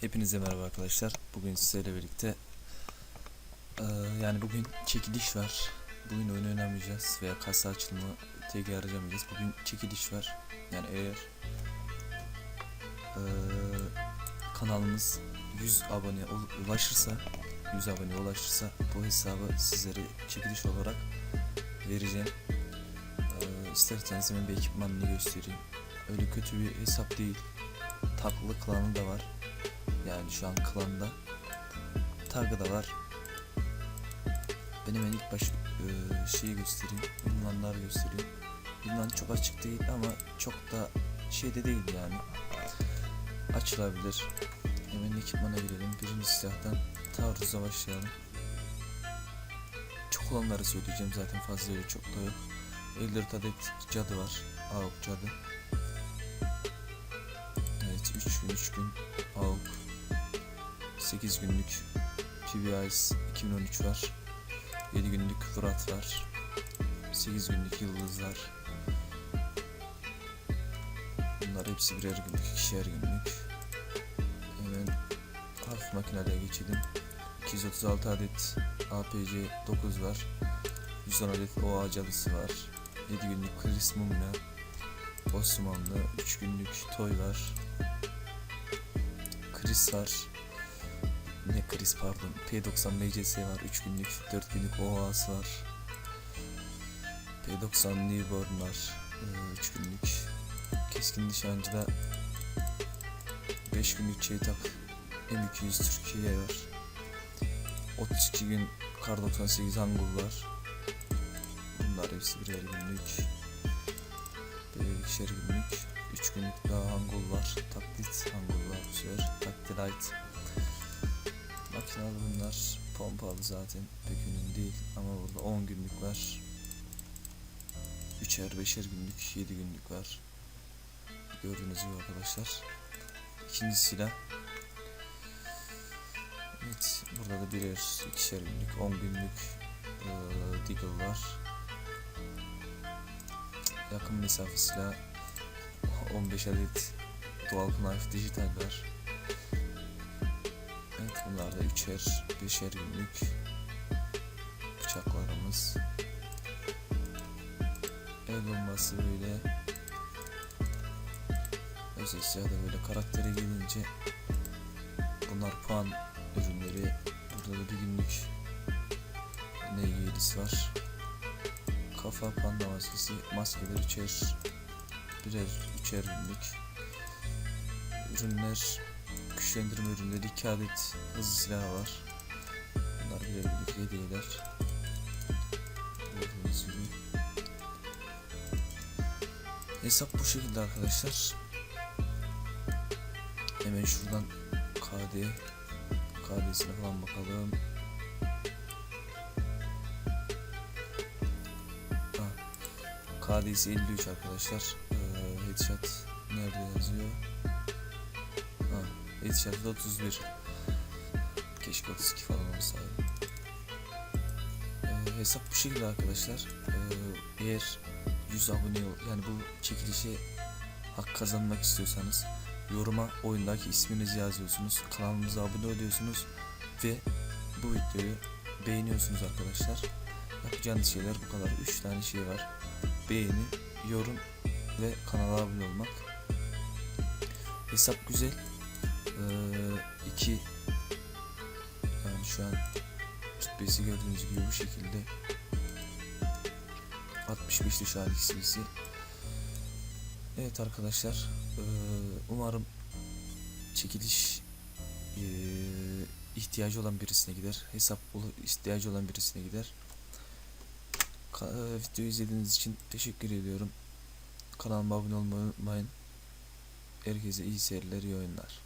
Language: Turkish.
Hepinize merhaba arkadaşlar. Bugün sizlerle birlikte eee, yani bugün çekiliş var. Bugün oyun oynamayacağız veya kasa açılımı TG harcamayacağız. Bugün çekiliş var. Yani eğer eee, kanalımız 100 abone ulaşırsa 100 abone ulaşırsa bu hesabı sizlere çekiliş olarak vereceğim. Eee isterseniz hemen bir ekipmanını göstereyim. Öyle kötü bir hesap değil. Taklı klanı da var. Yani şu an klanda. Targı da var. Ben hemen ilk baş e, şeyi göstereyim. Ünvanları göstereyim. Ünvan çok açık değil ama çok da şeyde değil yani. Açılabilir. Hemen ekipmana girelim. Birinci silahtan taarruza başlayalım. Çok olanları söyleyeceğim. Zaten fazla öyle çok da yok. 54 adet cadı var. Avuk cadı. Evet 3 gün 3 gün. Avuk. 8 günlük PBIS 2013 var. 7 günlük Fırat var. 8 günlük Yıldızlar Bunlar hepsi birer günlük, ikişer günlük. Hemen hafif makinelere geçelim 236 adet APC 9 var. 110 adet OA cadısı var. 7 günlük Chris Mumya Osmanlı 3 günlük Toy var. Chris var. Ne Chris pardon. P90 MCS var. 3 günlük 4 günlük OAS var. P90 Newborn var. 3 günlük. Keskin nişancıda 5 günlük Çeytak M200 Türkiye var 32 gün Kar 98 Hangul var Bunlar hepsi birer günlük. Birer ikişer günlük. 3 günlük daha Hangul var Taklit Hangul var bu sefer Taktilite. Makinalı bunlar pompalı zaten. Pek önemli değil. Ama burada 10 günlük var. 3'er 5'er günlük 7 günlük var. Gördüğünüz gibi arkadaşlar. İkinci silah burada da birer ikişer günlük 10 günlük e, Deagle var yakın mesafe silah 15 adet Dual Knife dijital var Evet bunlar da üçer, beşer günlük bıçaklarımız. El bombası böyle. Özel silahda böyle karaktere gelince bunlar puan ürünleri. Burada da bir günlük ne yedisi var. Kafa panda maskesi, maskeler üçer, birer üçer günlük. Ürünler güçlendirme ürünleri 2 adet hızlı silah var. Bunlar birer birlik hediyeler. Hesap bu şekilde arkadaşlar. Hemen şuradan KD KD'sine falan bakalım. Ha, KD'si 53 arkadaşlar. Ee, headshot nerede yazıyor? Ha, Headshot'da 31. Keşke 32 falan olsaydı. Ee, hesap bu şekilde arkadaşlar. Ee, eğer 100 abone yani bu çekilişe hak kazanmak istiyorsanız yoruma oyundaki isminizi yazıyorsunuz. Kanalımıza abone oluyorsunuz ve bu videoyu beğeniyorsunuz arkadaşlar. Yapacağınız şeyler bu kadar. 3 tane şey var. Beğeni, yorum ve kanala abone olmak. Hesap güzel. Ee, iki yani şu an rütbesi gördüğünüz gibi bu şekilde 65'te şu an XP'si Evet arkadaşlar ee, umarım çekiliş ee, ihtiyacı olan birisine gider hesap ihtiyacı olan birisine gider. Ka- ee, videoyu izlediğiniz için teşekkür ediyorum. Kanalıma abone olmayı unutmayın. Herkese iyi seyirler iyi oyunlar